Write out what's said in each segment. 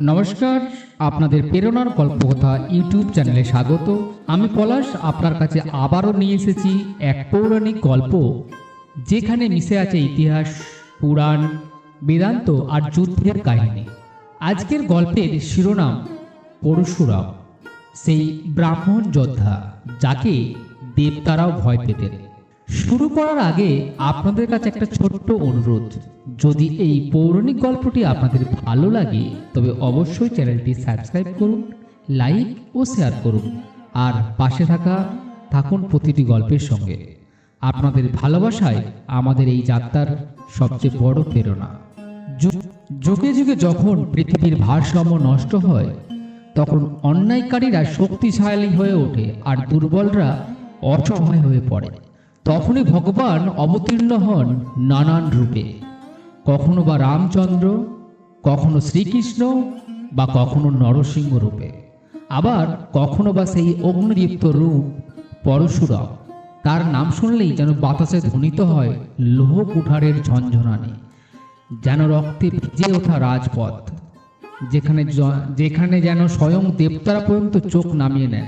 নমস্কার, আপনাদের প্রেরণার গল্পকথা ইউটিউব চ্যানেলে স্বাগত। আমি পলাশ, আপনার কাছে আবারও নিয়ে এসেছি এক পৌরাণিক গল্প, যেখানে মিশে আছে ইতিহাস, পুরাণ, বেদান্ত আর যুদ্ধের কাহিনী। আজকের গল্পের শিরোনাম পরশুরাম, সেই ব্রাহ্মণ যোদ্ধা, যাকে দেবতারাও ভয় পেতেন। শুরু করার আগে আপনাদের কাছে একটা ছোট্ট অনুরোধ। যদি এই পৌরাণিক গল্পটি আপনাদের ভালো লাগে, তবে অবশ্যই চ্যানেলটি সাবস্ক্রাইব করুন, লাইক ও শেয়ার করুন, আর পাশে থাকা, থাকুন প্রতিটি গল্পের সঙ্গে। আপনাদের ভালোবাসায় আমাদের এই যাত্রার সবচেয়ে বড় প্রেরণা। যুগে যুগে যখন পৃথিবীর ভারসাম্য নষ্ট হয়, তখন অন্যায়কারীরা শক্তিশালী হয়ে ওঠে আর দুর্বলরা অসহায় হয়ে পড়ে। তখনই ভগবান অবতীর্ণ হন নানান রূপে। কখনো বা রামচন্দ্র, কখনো শ্রীকৃষ্ণ বা কখনো নরসিংহ রূপে। আবার কখনো বা সেই অগ্নিদীপ্ত রূপ পরশুরাম। তার নাম শুনলেই যেন বাতাসে ধ্বনিত হয় লোহ কুঠারের ঝনঝনানি, যেন রক্তে ভিজে ওঠা রাজপথ, যেখানে যেখানে যেন স্বয়ং দেবতারা পর্যন্ত চোখ নামিয়ে নেন।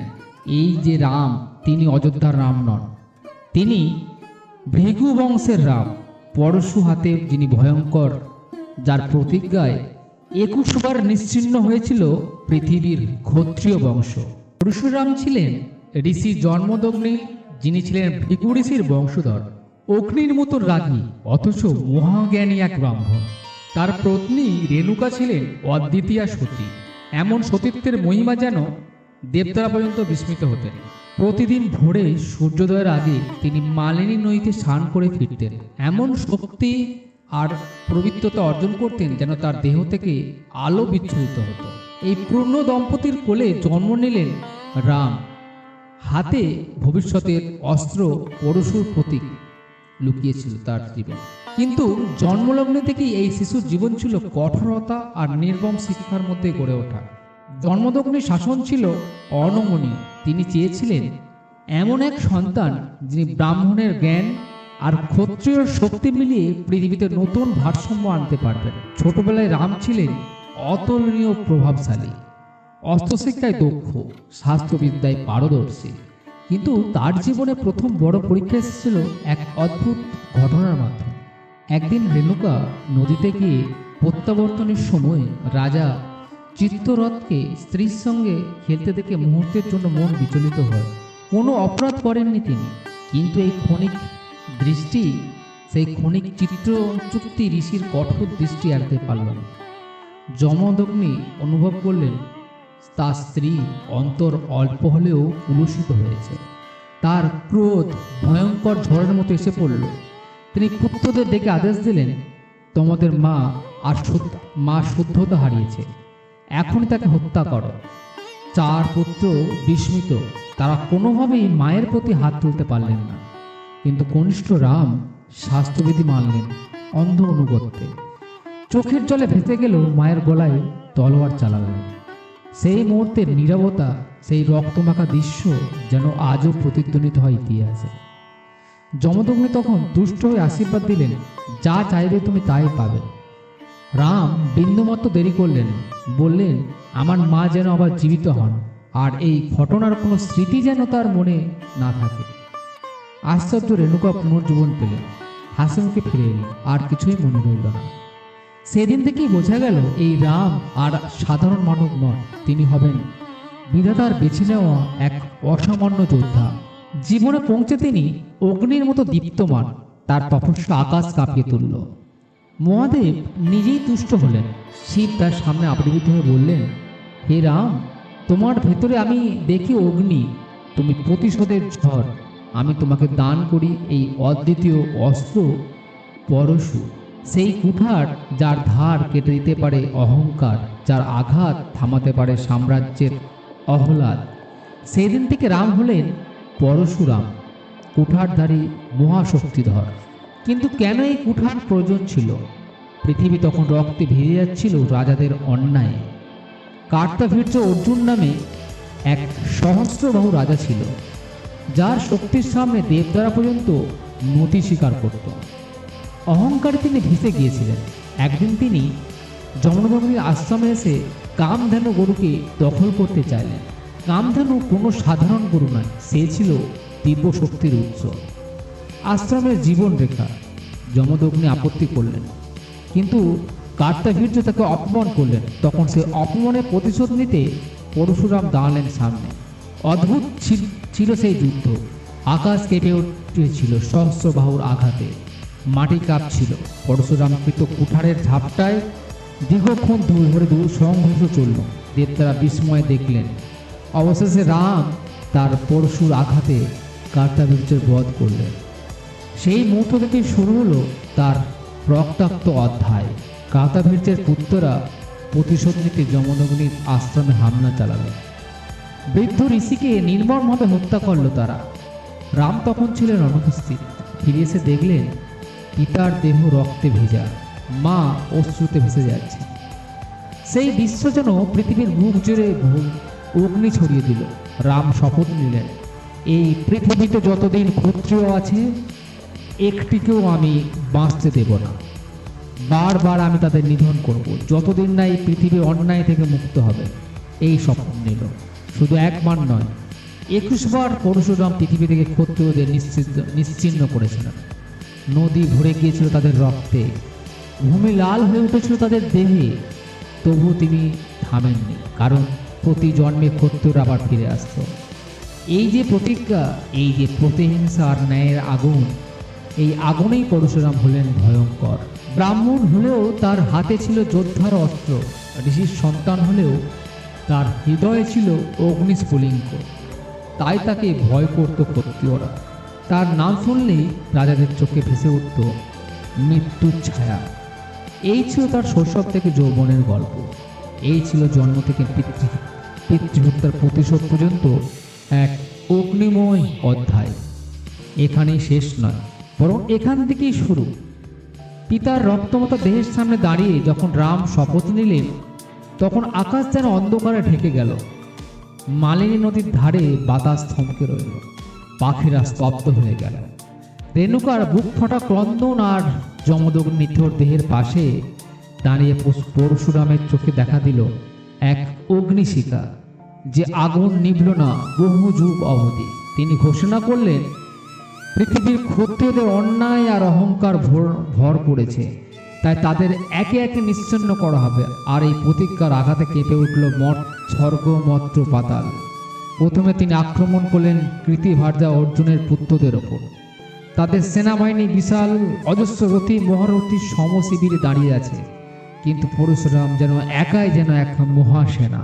এই যে রাম, তিনি অযোধ্যার রাম নন। তিনি ভৃগু বংশের রাম, পরশু হাতে যিনি ভয়ঙ্কর, যার প্রতিজ্ঞায় একুশবার নিশ্চিহ্ন হয়েছিল পৃথিবীর ক্ষত্রিয় বংশ। পরশুরাম ছিলেন ঋষি জন্মদগ্নি, যিনি ছিলেন ভৃগু ঋষির বংশধর। অগ্নির মতো রাগী, অথচ মহাজ্ঞানী এক ব্রাহ্মণ। তার পত্নী রেণুকা ছিলেন অদ্বিতীয়া সতী। এমন সতীত্বের মহিমা যেন দেবতারা পর্যন্ত বিস্মিত হতেন। প্রতিদিন ভোরে সূর্যোদয়ের আগে তিনি মালিনী নদীতে স্নান করে ফিরতেন। এমন শক্তি আর পবিত্রতা অর্জন করতেন যেন তার দেহ থেকে আলো বিচ্ছুরিত হতো। এই পূর্ণ দম্পতির কোলে জন্ম নিলেন রাম। হাতে ভবিষ্যতের অস্ত্র পরশুর প্রতীক লুকিয়েছিল তার জীবন। কিন্তু জন্মলগ্নে থেকেই এই শিশুর জীবন ছিল কঠোরতা আর নির্মম শিক্ষার মধ্যে গড়ে ওঠা। জন্মদগ্নি শাসন ছিল অনমনীয়। তিনি চেয়েছিলেন এমন এক সন্তান যিনি ব্রাহ্মণের জ্ঞান আর ক্ষত্রিয় শক্তি মিলিয়ে পৃথিবীতে নতুন ভারসাম্য আনতে পারবেন। ছোটবেলায় রাম ছিলেন অতুলনীয় প্রভাবশালী, অস্ত্রশিক্ষায় দক্ষ স্বাস্থ্যবিদ্যায় পারদর্শী। কিন্তু তার জীবনে প্রথম বড় পরীক্ষা এসেছিল এক অদ্ভুত ঘটনার মাধ্যমে। একদিন রেণুকা নদীতে গিয়ে প্রত্যাবর্তনের সময় রাজা চিত্তরথকে স্ত্রীর সঙ্গে খেলতে দেখে মুহূর্তের জন্য মন বিচলিত হয়। কোনো অপরাধ করেননি তিনি। কিন্তু এই ক্ষণিক দৃষ্টি, সেই ক্ষণিক চিত্র চুক্তি ঋষির কঠোর দৃষ্টি এড়াতে পারল না। যমদগ্নি অনুভব করলেন, তার স্ত্রী অন্তর অল্প হলেও কুলুষিত হয়েছে। তার ক্রোধ ভয়ঙ্কর ঝড়ের মতো এসে পড়ল। তিনি পুত্রদের ডেকে আদেশ দিলেন, তোমাদের মা আর মা শুদ্ধতা হারিয়েছে। এখনই তাকে হত্যা করো। চার পুত্র বিস্মিত, তারা কোনোভাবেই মায়ের প্রতি হাত তুলতে পারলেন না। কিন্তু কনিষ্ঠ রাম স্বাস্থ্যবিধি মানলেন, অন্ধ অনুগত্যে। চোখের জলে ভেসে গেলেও মায়ের গলায় তলোয়ার চালালেন সেই মুহূর্তের নীরবতা, সেই রক্তমাখা দৃশ্য যেন আজও প্রতিধ্বনিত হয় ইতিহাসে। যমদগ্নি তখন দুষ্ট হয়ে আশীর্বাদ দিলেন, যা চাইবে তুমি তাই পাবে। রাম বিন্দুমাত্র দেরি করলেন। বললেন, আমার মা যেন আবার জীবিত হন, আর এই ঘটনার কোনো স্মৃতি যেন তার মনে না থাকে। আশ্চর্য রেণুকা পুনর্জীবন পেলেন। হাসি মুখে ফিরে এলেন, আর কিছুই মনে রইল না। সেদিন থেকেই বোঝা গেল, এই রাম আর সাধারণ মানব নন, তিনি হবেন বিধাতার বেছে নেওয়া এক অসামান্য যোদ্ধা। জীবনে পৌঁছে তিনি অগ্নির মতো দীপ্তমান, তার তপস্যা আকাশ কাঁপিয়ে তুলল। মহাদেব নিজেই তুষ্ট হলেন। শিব তার সামনে আবির্ভূত হয়ে বললেন, হে রাম, তোমার ভেতরে আমি দেখি অগ্নি। তুমি প্রতিশোধের ঝড়। আমি তোমাকে দান করি এই অদ্বিতীয় অস্ত্র পরশু। সেই কুঠার যার ধার কেটে দিতে পারে অহংকার, যার আঘাত থামাতে পারে সাম্রাজ্যের অহলাদ। সেই দিন থেকে রাম হলেন পরশুরাম, কুঠারধারী মহাশক্তিধর। কিন্তু কেন এই কুঠার প্রয়োজন ছিল? পৃথিবী তখন রক্তে ভিজে যাচ্ছিল রাজাদের অন্যায়। কার্তাভীর্য অর্জুন নামে এক সহস্রবাহু রাজা ছিল, যার শক্তির সামনে দেবদ্বারা পর্যন্ত নতি স্বীকার করত। অহংকারে তিনি ভেসে গিয়েছিলেন। একদিন তিনি যমনগরীর আশ্রমে এসে কামধেনু গরুকে দখল করতে চাইলেন। কামধেনু কোনো সাধারণ গরু নয়, সে ছিল দিব্য শক্তির উৎস। আশ্রমের জীবন রেখা। যমদগ্নি আপত্তি করলেন। কিন্তু কার্তাভীর্য তাকে অপমান করলেন। তখন সে অপমানের প্রতিশোধ নিতে পরশুরাম দাঁড়ালেন সামনে। অদ্ভুত ছিল- সেই যুদ্ধ। আকাশ কেঁপে উঠেছিল সহস্রবাহুর আঘাতে। মাটি কাঁপছিল। পরশুরাম কৃত কুঠারের ঝাপটায় দীর্ঘক্ষণ দূর ধরে দূর সংঘর্ষ চলল। দেবতারা বিস্ময়ে দেখলেন। অবশেষে রাম তার পরশুর আঘাতে কার্তাবীর্যের বধ করলেন। সেই মুহূর্ত থেকে শুরু হলো তার রক্তাক্ত অধ্যায়। কাতাভীর্যের পুত্ররা প্রতিশোধ নিতে যমদগ্নির আশ্রমে হামলা চালালো। বৃদ্ধ ঋষিকে নির্মমভাবে হত্যা করল তারা। রাম তখন ছিলেন অনুপস্থিত। ফিরে এসে দেখলেন, পিতার দেহ রক্তে ভেজা, মা অশ্রুতে ভেসে যাচ্ছে। সেই বিশ্ব যেন পৃথিবীর মুখ জুড়ে অগ্নি ছড়িয়ে দিল। রাম শপথ নিলেন, এই পৃথিবীতে যতদিন ক্ষত্রিয় আছে একটিকেও আমি বাঁচতে দেব না। বারবার আমি তাদের নিধন করব। যতদিন না এই পৃথিবী অন্যায় থেকে মুক্ত হবে, এই স্বপ্ন নিল। শুধু একবার নয়, একুশবার পরশুরাম পৃথিবী থেকে ক্ষত্রিয়দের নিশ্চিত নিশ্চিহ্ন করেছিলেন নদী ভরে গিয়েছিল তাদের রক্তে, ভূমি লাল হয়ে উঠেছিল তাদের দেহে। তবু তিনি থামেননি, কারণ প্রতি জন্মে ক্ষত্রিয়রা আবার ফিরে আসতো। এই যে প্রতিজ্ঞা, এই যে প্রতিহিংসা আর ন্যায়ের আগুন এই আগুনেই পরশুরাম হলেন ভয়ঙ্কর। ব্রাহ্মণ হলেও তার হাতে ছিল যোদ্ধার অস্ত্র, ঋষির সন্তান হলেও তার হৃদয়ে ছিল অগ্নিস্ফুলিঙ্গ। তাই তাকে ভয় করত ক্ষত্রিয়রা। তার নাম শুনলেই রাজাদের চোখে ভেসে উঠত মৃত্যুর ছায়া। এই ছিল তার শৈশব থেকে যৌবনের গল্প। এই ছিল জন্ম থেকে পিতৃ, পিতৃহত্যার প্রতিশোধ পর্যন্ত এক অগ্নিময় অধ্যায়। এখানেই শেষ নয়। বরং এখান থেকেই শুরু। পিতার রক্তমত দেহের সামনে দাঁড়িয়ে যখন রাম শপথ নিলেন, তখন আকাশ যেন অন্ধকারে ঢেকে গেল। মালিনী নদীর ধারে বাতাস থমকে রইল। পাখিরা স্তব্ধ হয়ে গেল। রেণুকার বুক ফাটা ক্রন্দন আর যমদগ্ন নিথর দেহের পাশে দাঁড়িয়ে পরশুরামের চোখে দেখা দিল এক অগ্নিশিখা, যে আগুন নিভল না বহু যুগ অবধি। তিনি ঘোষণা করলেন পৃথিবীর ক্ষত্রিয়দের অন্যায় আর অহংকার ভর করেছে। তাই তাদের একে একে নিশ্চিন্ন করা হবে। আর এই প্রতিজ্ঞার আঘাতে কেঁপে উঠল মঠ, স্বর্গ, মত্র, পাতাল। প্রথমে তিনি আক্রমণ করলেন কৃতি কৃতিভার্যা অর্জুনের পুত্রদের ওপর। তাদের সেনাবাহিনী বিশাল, অজস্র রথী, মহারথী সমশিবিরে দাঁড়িয়ে আছে। কিন্তু পরশুরাম যেন একাই যেন এক মহাসেনা।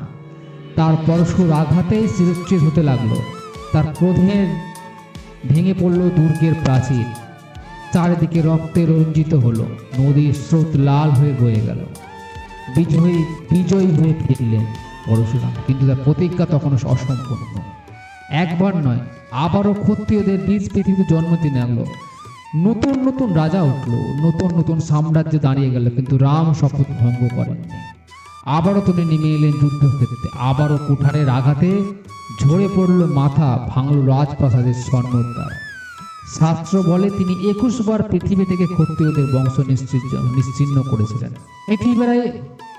তার পরশুর আঘাতেই শিরশ্চির হতে লাগল। তার ক্রোধের ভেঙে পড়ল দুর্গের প্রাচীর। চারিদিকে রক্তে রঞ্জিত হলো। নদীর স্রোত লাল হয়ে বয়ে গেল। বিজয়ী বিজয়ী হয়ে ফিরলেন পরশুরাম। কিন্তু তার প্রতিজ্ঞা তখনও অসম্পূর্ণ। একবার নয়, আবারও ক্ষত্রিয়দের বীজ পৃথিবীতে জন্ম দিনে লাগল নতুন নতুন রাজা উঠল। নতুন নতুন সাম্রাজ্য দাঁড়িয়ে গেল, কিন্তু রাম শপথ ভঙ্গ করেননি। আবারও তিনি নেমে এলেন যুদ্ধক্ষেত্রে। আবারও কুঠারের আঘাতে ঝরে পড়ল মাথা ভাঙল রাজপ্রাসাদের স্বর্ণোদ্বার শাস্ত্র বলে তিনি একুশ বার পৃথিবী থেকে ক্ষত্রিয়দের বংশ নিশ্চিহ্ন করেছিলেন। পৃথিবীরাই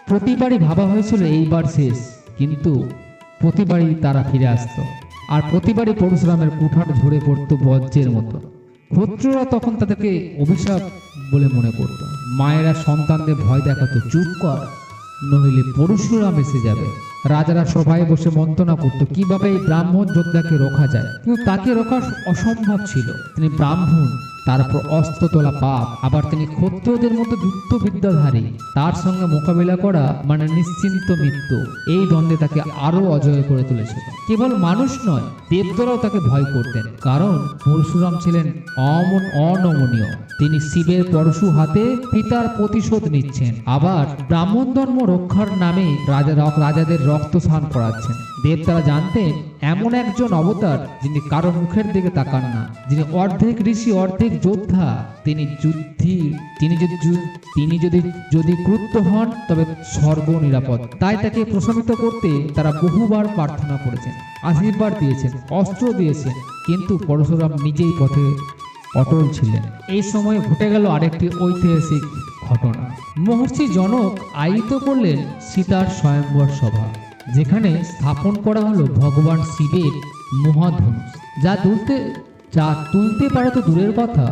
প্রতিবারই ভাবা হয়েছিল এইবার শেষ, কিন্তু প্রতিবারই তারা ফিরে আসতো। আর প্রতিবারই পরশুরামের কুঠার ঝরে পড়তো বজ্রের মতো। ক্ষত্ররা তখন তাদেরকে অভিশাপ বলে মনে করত। মায়েরা সন্তানদের ভয় দেখাতো, চুপ কর, নইলে পরশুরাম এসে যাবে। রাজারা সভায় বসে মন্ত্রণা করত, কীভাবে এই ব্রাহ্মণ যোদ্ধাকে রোখা যায়? কিন্তু তাকে রোখা অসম্ভব ছিল। তিনি ব্রাহ্মণ তারপর অস্ত্র তোলা পাপ, আবার তিনি ক্ষত্রিয়দের মতো যুদ্ধ বিদ্যাধারী তার সঙ্গে মোকাবিলা করা মানে নিশ্চিন্ত মৃত্যু। এই দ্বন্দ্বে তাকে আরও অজয় করে তুলেছিল কেবল মানুষ নয় দেবদরাও তাকে ভয় করতেন। কারণ পরশুরাম ছিলেন অমন অনমনীয়। তিনি শিবের পরশু হাতে পিতার প্রতিশোধ নিচ্ছেন। আবার ব্রাহ্মণ ধর্ম রক্ষার নামে রাজা রাজাদের রক্ত স্নান করাচ্ছেন। দেবতারা জানতেন, এমন একজন অবতার যিনি কারও মুখের দিকে তাকান না, যিনি অর্ধেক ঋষি, অর্ধেক যোদ্ধা। তিনি যুদ্ধি, তিনি যদি তিনি যদি যদি ক্রুদ্ধ হন, তবে স্বর্গ নিরাপদ তাই তাকে প্রশমিত করতে তারা বহুবার প্রার্থনা করেছেন, আশীর্বাদ দিয়েছেন, অস্ত্র দিয়েছেন। কিন্তু পরশুরাম নিজেই পথে অটল ছিলেন। এই সময় ঘটে গেল আরেকটি ঐতিহাসিক ঘটনা। মহর্ষি জনক আয়িত করলেন সীতার স্বয়ংবর সভা, যেখানে স্থাপন করা হলো ভগবান শিবের মহাধনুষ। যা তুলতে যা তুলতে পারে তো দূরের কথা,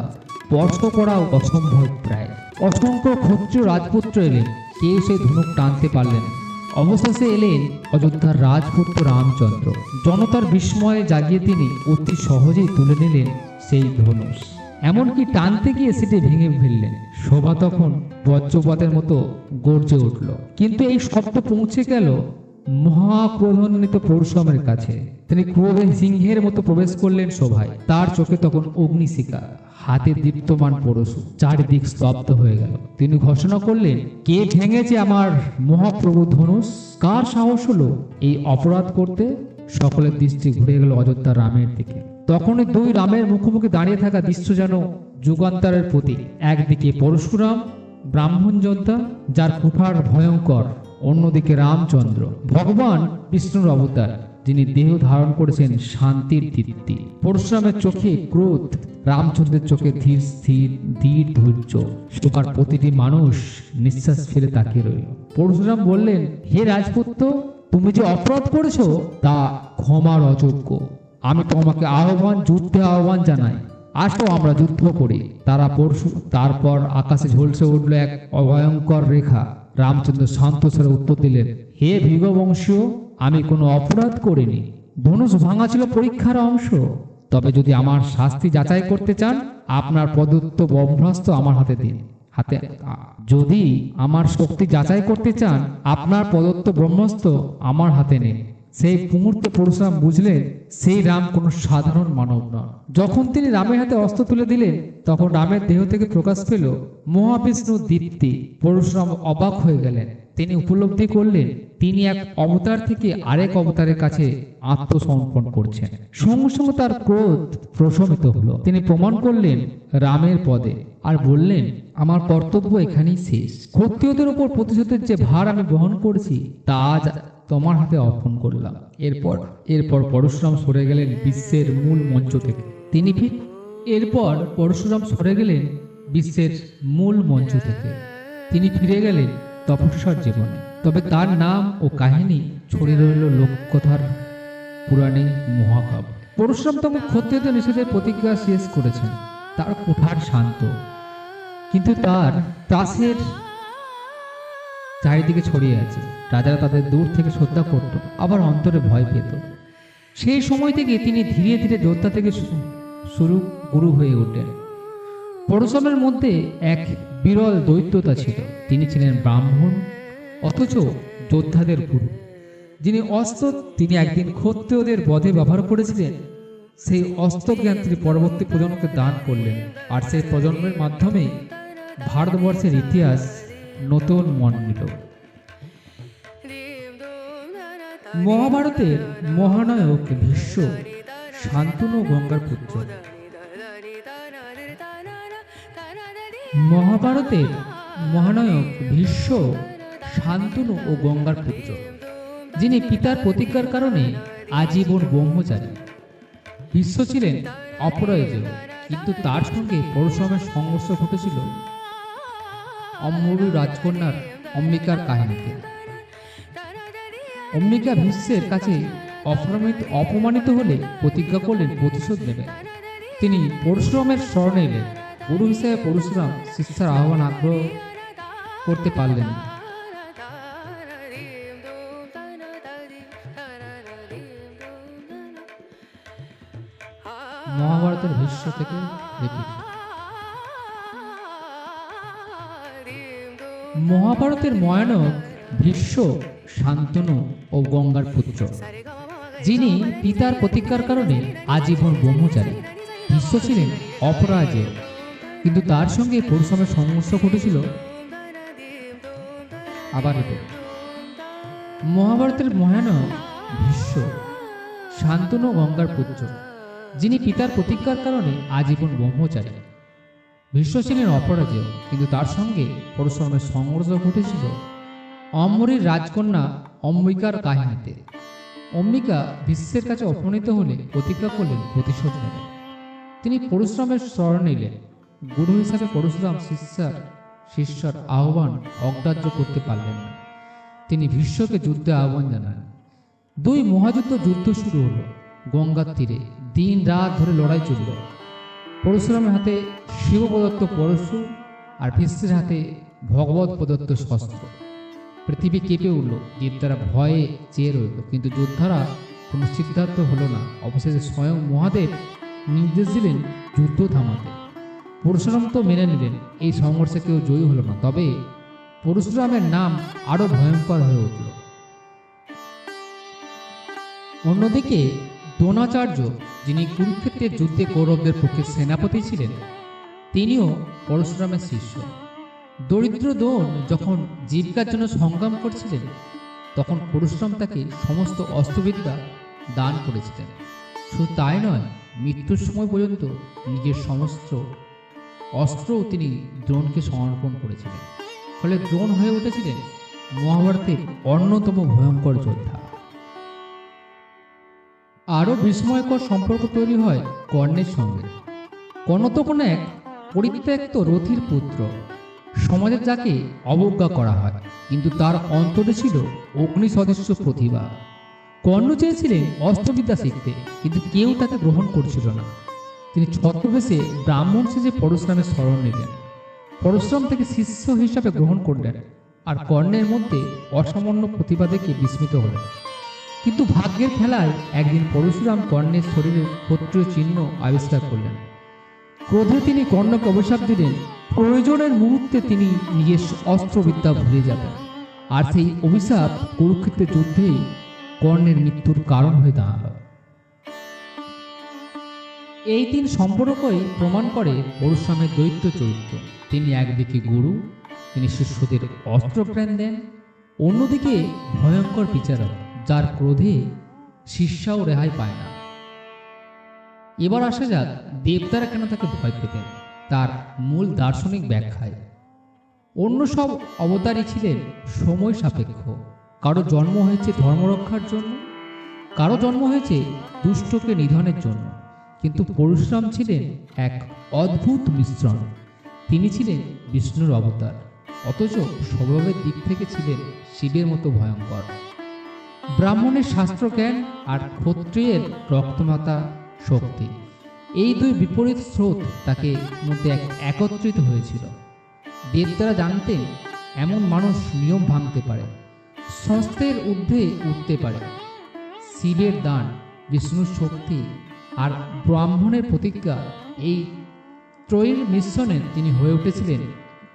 স্পর্শ করাও অসম্ভব প্রায়। অসংখ্য ক্ষত্রিয় রাজপুত্র এলেন। কেউ সেই ধনুক টানতে পারলেন না। অবশেষে এলেন অযোধ্যার রাজপুত্র রামচন্দ্র। জনতার বিস্ময়ে জাগিয়ে তিনি অতি সহজেই তুলে নিলেন সেই ধনুষ। এমনকি টানতে গিয়ে সেটি ভেঙে ফেললেন। শোভা তখন বজ্রপাতের মতো গর্জে উঠল। কিন্তু এই শব্দ পৌঁছে গেল মহাক্রোধান্বিত পরশুরামের কাছে। তিনি ক্রোধে সিংহের মতো প্রবেশ করলেন শোভায়। তার চোখে তখন অগ্নিশিকা হাতে দীপ্তমান পরশু, চারিদিক স্তব্ধ হয়ে গেল। তিনি ঘোষণা করলেন, কে ভেঙেছে আমার মহাপ্রভু ধনুষ? কার সাহস হলো এই অপরাধ করতে? সকলের দৃষ্টি ঘুরে গেল অযোধ্যা রামের দিকে। তখনই দুই রামের মুখোমুখি দাঁড়িয়ে থাকা দৃশ্য যেন যুগান্তরের প্রতি একদিকে পরশুরাম, ব্রাহ্মণ যোদ্ধা, যার কুঠার ভয়ঙ্কর। অন্যদিকে রামচন্দ্র, ভগবান বিষ্ণুর অবতার, যিনি দেহ ধারণ করেছেন শান্তির দীপ্তি। পরশুরামের চোখে ক্রোধ, রামচন্দ্রের চোখে ধীর স্থির, ধীর ধৈর্য। শোকার প্রতিটি মানুষ নিঃশ্বাস ফেলে তাকিয়ে রইল। পরশুরাম বললেন, হে রাজপুত্র, তুমি যে অপরাধ করেছ, তা ক্ষমার অযোগ্য। আমি তোমাকে আহ্বান, যুদ্ধে আহ্বান জানাই। আসো, আমরা যুদ্ধ করি। তারা পরশু, তারপর আকাশে ঝলসে উঠল এক অভয়ঙ্কর রেখা। রামচন্দ্র শান্ত স্বরে উত্তর দিলেন, হে ভৃগবংশীয়, আমি কোনো অপরাধ করিনি। ধনুষ ভাঙা ছিল পরীক্ষার অংশ। তবে যদি আমার শাস্তি যাচাই করতে চান, আপনার প্রদত্ত ব্রহ্মাস্ত্র আমার হাতে দিন। হাতে, যদি আমার শক্তি যাচাই করতে চান, আপনার প্রদত্ত ব্রহ্মাস্ত্র আমার হাতে নেই সেই মুহূর্তে পরশুরাম বুঝলেন সেই রাম কোনো সাধারণ মানব নয় যখন তিনি রামের হাতে অস্ত্র তুলে দিলেন, তখন রামের দেহ থেকে প্রকাশ পেল মহাবিষ্ণু দীপ্তি। পরশুরাম অবাক হয়ে গেলেন। তিনি উপলব্ধি করলেন, তিনি এক অবতার থেকে আরেক অবতারের কাছে আত্মসমর্পণ করছেন। সঙ্গে সঙ্গে তার ক্রোধ প্রশমিত হলো। তিনি প্রমাণ করলেন রামের পদে আর বললেন, আমার কর্তব্য এখানেই শেষ। ক্ষত্রিয়দের উপর প্রতিশোধের যে ভার আমি বহন করছি, তা আজ তোমার হাতে অর্পণ করলাম। এরপর এরপর পরশুরাম সরে গেলেন বিশ্বের মূল মঞ্চ থেকে। তিনি ফির এরপর পরশুরাম সরে গেলেন বিশ্বের মূল মঞ্চ থেকে। তিনি ফিরে গেলেন তপস্যার জীবনে। তবে তার নাম ও কাহিনী ছড়িয়ে রইল লোককথার পুরাণে মহাকাব্য। পরশুরাম তখন ক্ষত্রিয়দের নিষেধের প্রতিজ্ঞা শেষ করেছেন। তার কুঠার শান্ত। কিন্তু তার ত্রাসের চারিদিকে ছড়িয়ে আছে। রাজারা তাদের দূর থেকে শ্রদ্ধা করত, আবার অন্তরে ভয় পেত। সেই সময় থেকে তিনি ধীরে ধীরে যোদ্ধা থেকে শুরু গুরু হয়ে ওঠেন। পরশুরামের মধ্যে এক বিরল দৈত্যতা ছিল। তিনি ছিলেন ব্রাহ্মণ, অথচ যোদ্ধাদের গুরু। যিনি অস্ত্র তিনি একদিন ক্ষত্রিয়দের বধে ব্যবহার করেছিলেন। সেই অস্ত্র জ্ঞান তিনি পরবর্তী প্রজন্মকে দান করলেন। আর সেই প্রজন্মের মাধ্যমে ভারতবর্ষের ইতিহাস নতুন মন নিল। মহাভারতের মহানায়ক ভীষ্ম শান্তনু গঙ্গার পুত্র। মহাভারতের মহানায়ক ভীষ্ম শান্তনু ও গঙ্গার পুত্র, যিনি পিতার প্রতিজ্ঞার কারণে আজীবন ব্রহ্মচারী। ভীষ্ম ছিলেন অপরাজেয়, কিন্তু তার সঙ্গে পরশুরামের সংঘর্ষ ঘটেছিল অম্মরু রাজকন্যার অম্বিকার কাহিনীতে। অম্বিকা ভীষ্মের কাছে অপমানিত অপমানিত হলে প্রতিজ্ঞা করলেন প্রতিশোধ নেবেন তিনি পরশুরামের স্মরণে এলেন গুরু হিসেবে পরশুরাম শিষ্যার আহ্বান আগ্রহ করতে পারলেন না। মহাভারতের ভীষ্ম থেকে রিপিট মহাভারতের ময়ানক ভীষ্ম শান্তনু ও গঙ্গার পুত্র, যিনি পিতার প্রতিজ্ঞার কারণে আজীবন ব্রহ্মচারী। ভীষ্ম ছিলেন অপরাজেয় কিন্তু তার সঙ্গে পরশুরামের সংঘর্ষ ঘটেছিল। আবার মহাভারতের মহানক ভীষ্ম শান্তনু গঙ্গার পুত্র, যিনি পিতার প্রতিজ্ঞার কারণে আজীবন ব্রহ্মচারী। ভীষ্ম ছিলেন অপরাজেয়, কিন্তু তার সঙ্গে পরশুরামের সংঘর্ষ ঘটেছিল অম্বরীর রাজকন্যা অম্বিকার কাহিনীতে। অম্বিকা বিশ্বের কাছে অপমানিত হলে প্রতিজ্ঞা করলেন প্রতিশোধ নেবেন তিনি পরশুরামের স্মরণ নিলেন। গুরু হিসাবে পরশুরাম শিষ্যার, শিষ্যর আহ্বান অগ্রাহ্য করতে পারলেন না। তিনি ভীষ্মকে যুদ্ধে আহ্বান জানান দুই মহাযুদ্ধ যুদ্ধ শুরু হলো। গঙ্গার তীরে দিন রাত ধরে লড়াই চলল। পরশুরামের হাতে শিব প্রদত্ত পরশু আর ভীষ্মের হাতে ভগবত প্রদত্ত শস্ত্র পৃথিবী কেঁপে উঠল দেবতারা ভয়ে চেয়ে রইল, কিন্তু যোদ্ধারা কোনো সিদ্ধান্ত হলো না। অবশেষে স্বয়ং মহাদেব নির্দেশ দিলেন যুদ্ধ থামাতে। পরশুরাম তো মেনে নিলেন, এই সংঘর্ষে কেউ জয়ী হলো না। তবে পরশুরামের নাম আরও ভয়ঙ্কর হয়ে উঠল। অন্যদিকে দ্রোণাচার্য, যিনি কুরুক্ষেত্রের যুদ্ধে কৌরবদের পক্ষে সেনাপতি ছিলেন, তিনিও পরশুরামের শিষ্য। দরিদ্র দ্রোণ যখন জীবিকার জন্য সংগ্রাম করছিলেন, তখন পরশুরাম তাকে সমস্ত অস্ত্রবিদ্যা দান করেছিলেন। শুধু তাই নয়, মৃত্যুর সময় পর্যন্ত নিজের সমস্ত অস্ত্রও তিনি দ্রোণকে সমর্পণ করেছিলেন। ফলে দ্রোণ হয়ে উঠেছিলেন মহাভারতের অন্যতম ভয়ঙ্কর যোদ্ধা। আরও বিস্ময়কর সম্পর্ক তৈরি হয় কর্ণের সঙ্গে। কর্ণ তখন এক পরিত্যক্ত রথির পুত্র। সমাজে যাকে অবজ্ঞা করা হয়, কিন্তু তার অন্তরে ছিল অগ্নি সদস্য প্রতিভা। কর্ণ চেয়েছিলেন অস্ত্রবিদ্যা শিখতে, কিন্তু কেউ তাকে গ্রহণ করছিল না। তিনি ছত্রবেশে ব্রাহ্মণ সেজে পরশুরামের স্মরণ নিলেন। পরশুরাম থেকে শিষ্য হিসাবে গ্রহণ করলেন, আর কর্ণের মধ্যে অসামান্য প্রতিভা দেখে বিস্মিত হলেন। কিন্তু ভাগ্যের খেলায় একদিন পরশুরাম কর্ণের শরীরে ক্ষত্রিয় চিহ্ন আবিষ্কার করলেন। ক্রোধে তিনি কর্ণকে অভিশাপ দিলেন। প্রয়োজনের মুহূর্তে তিনি নিজের অস্ত্রবিদ্যা ভুলে যাবেন। আর সেই অভিশাপ কুরুক্ষেত্রের যুদ্ধেই কর্ণের মৃত্যুর কারণ হয়ে দাঁড়াল। এই তিন সম্পর্কই প্রমাণ করে পরশুরামের দৈত্য চরিত্র। তিনি একদিকে গুরু, তিনি শিষ্যদের অস্ত্র প্রাণ দেন, অন্যদিকে ভয়ঙ্কর বিচারক। যার ক্রোধে শিষ্যাও রেহাই পায় না। এবার আসা যাক, দেবতারা কেন তাকে ভয় পেতেন? তার মূল দার্শনিক ব্যাখ্যায়। অন্য সব অবতারই ছিলেন সময় সাপেক্ষ। কারও জন্ম হয়েছে ধর্মরক্ষার জন্য, কারও জন্ম হয়েছে দুষ্টকে নিধনের জন্য। কিন্তু পরশুরাম ছিলেন এক অদ্ভুত মিশ্রণ। তিনি ছিলেন বিষ্ণুর অবতার, অথচ স্বভাবের দিক থেকে ছিলেন শিবের মতো ভয়ঙ্কর। ব্রাহ্মণের শাস্ত্র জ্ঞান আর ক্ষত্রিয়ের রক্তমাতা শক্তি। এই দুই বিপরীত স্রোত তাকে মধ্যে এক একত্রিত হয়েছিল। দেবতারা জানতেন এমন মানুষ নিয়ম ভাঙতে পারে সংস্থের ঊর্ধ্বে উঠতে পারে। শিবের দান, বিষ্ণুর শক্তি আর ব্রাহ্মণের প্রতিজ্ঞা এই ত্রয়ীর মিশ্রণে তিনি হয়ে উঠেছিলেন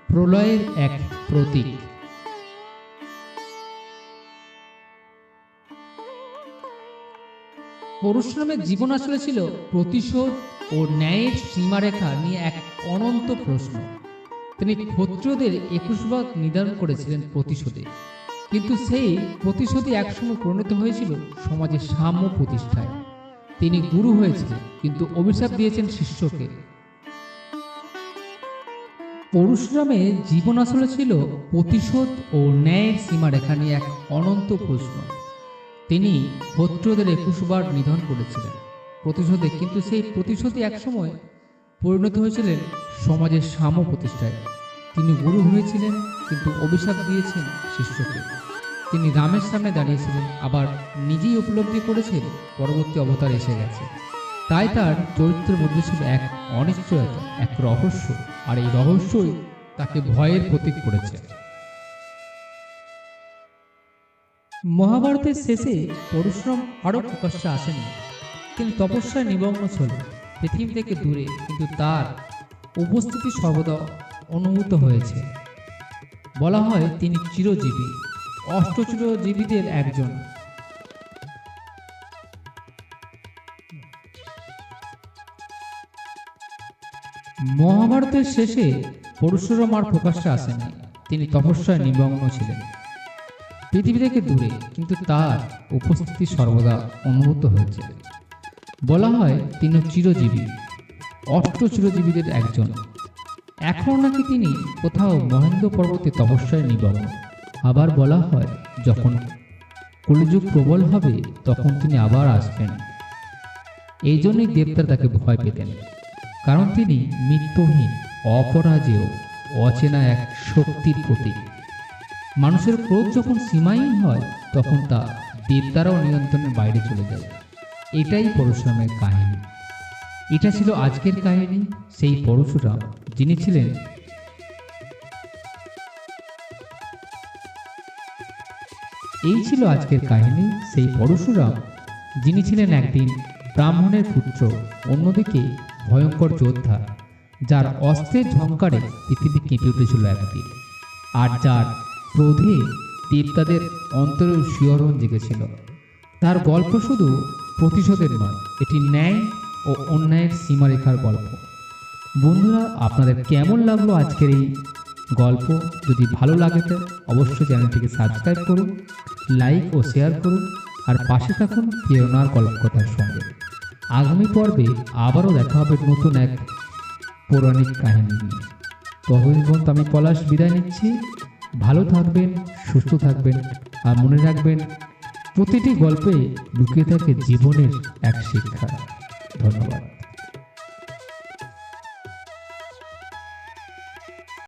প্রলয়ের এক প্রতীক। পরশুরামের জীবন আসলে ছিল প্রতিশোধ ও ন্যায়ের সীমারেখা নিয়ে এক অনন্ত প্রশ্ন। তিনি ক্ষত্রিয়দের একুশ ভাগ নির্ধারণ করেছিলেন প্রতিশোধে। কিন্তু সেই প্রতিশোধই একসময় পরিণত হয়েছিল সমাজের সাম্য প্রতিষ্ঠায়। তিনি গুরু হয়েছিলেন, কিন্তু অভিশাপ দিয়েছেন শিষ্যকে। পরশুরামের জীবন আসলে ছিল প্রতিশোধ ও ন্যায়ের সীমারেখা নিয়ে এক অনন্ত প্রশ্ন। তিনি ক্ষত্রিয়দের একুশবার নিধন করেছিলেন। প্রতিশোধে, কিন্তু সেই প্রতিশোধই একসময় পরিণত হয়েছিলেন সমাজের সাম্য প্রতিষ্ঠায় তিনি গুরু হয়েছিলেন, কিন্তু অভিশাপ দিয়েছেন শিষ্যকে। তিনি রামের সামনে দাঁড়িয়েছিলেন, আবার নিজেই উপলব্ধি করেছেন, পরবর্তী অবতার এসে গেছে। তাই তার চরিত্রের মধ্যে ছিল এক অনিশ্চয়তা, এক রহস্য, আর এই রহস্যই তাকে ভয়ের প্রতীক করেছে। মহাভারতের শেষে পরশুরাম আরও প্রকাশ্যে আসেননি তিনি তপস্যায় নিমগ্ন ছিলেন পৃথিবী থেকে দূরে, কিন্তু তার উপস্থিতি সর্বদা অনুভূত হয়েছে। বলা হয় তিনি চিরজীবী, অষ্টচিরজীবীদের একজন। মহাভারতের শেষে পরশুরাম আর প্রকাশ্যে আসেনি, তিনি তপস্যায় নিমগ্ন ছিলেন। পৃথিবী থেকে দূরে, কিন্তু তার উপস্থিতি সর্বদা অনুভূত হয়েছে। বলা হয় তিনি চিরজীবী, অষ্ট চিরজীবীদের একজন। এখন নাকি তিনি কোথাও মহেন্দ্র পর্বতে তপস্যায় নিবন্ধ আবার বলা হয় যখন কলিযুগ প্রবল হবে, তখন তিনি আবার আসবেন। এই জন্যই দেবতারা তাকে ভয় পেতেন, কারণ তিনি মৃত্যুহীন অপরাজেয়, অচেনা এক শক্তির প্রতীক। মানুষের ক্রোধ যখন সীমাহীন হয়, তখন তা দেবতারাও নিয়ন্ত্রণের বাইরে চলে যায়। এটাই পরশুরামের কাহিনী। এটা ছিল আজকের কাহিনী, সেই পরশুরাম, যিনি ছিলেন এই ছিল আজকের কাহিনী, সেই পরশুরাম, যিনি ছিলেন একদিন ব্রাহ্মণের পুত্র, অন্যদিকে ভয়ঙ্কর যোদ্ধা, যার অস্ত্রের ঝঙ্কারে পৃথিবী কেঁপে উঠেছিল একদিন। আর যার ক্রোধে দেবতাদের অন্তরে শিহরণ জেগেছিল। তার গল্প শুধু প্রতিশোধের নয়, এটি ন্যায় ও অন্যায়ের সীমারেখার গল্প। বন্ধুরা, আপনাদের কেমন লাগল আজকের এই গল্প? যদি ভালো লাগে তো অবশ্যই চ্যানেলটিকে সাবস্ক্রাইব করুন, লাইক ও শেয়ার করুন, আর পাশে থাকুন প্রেরণার গল্পকথার সঙ্গে। আগামী পর্বে আবারও দেখা হবে নতুন এক পৌরাণিক কাহিনী নিয়ে। ততদিন আমি পলাশ বিদায় নিচ্ছি। ভালো থাকবেন, সুস্থ থাকবেন আর মনে রাখবেন, প্রতিটি গল্পে লুকিয়ে থাকে জীবনের এক শিক্ষা। ধন্যবাদ।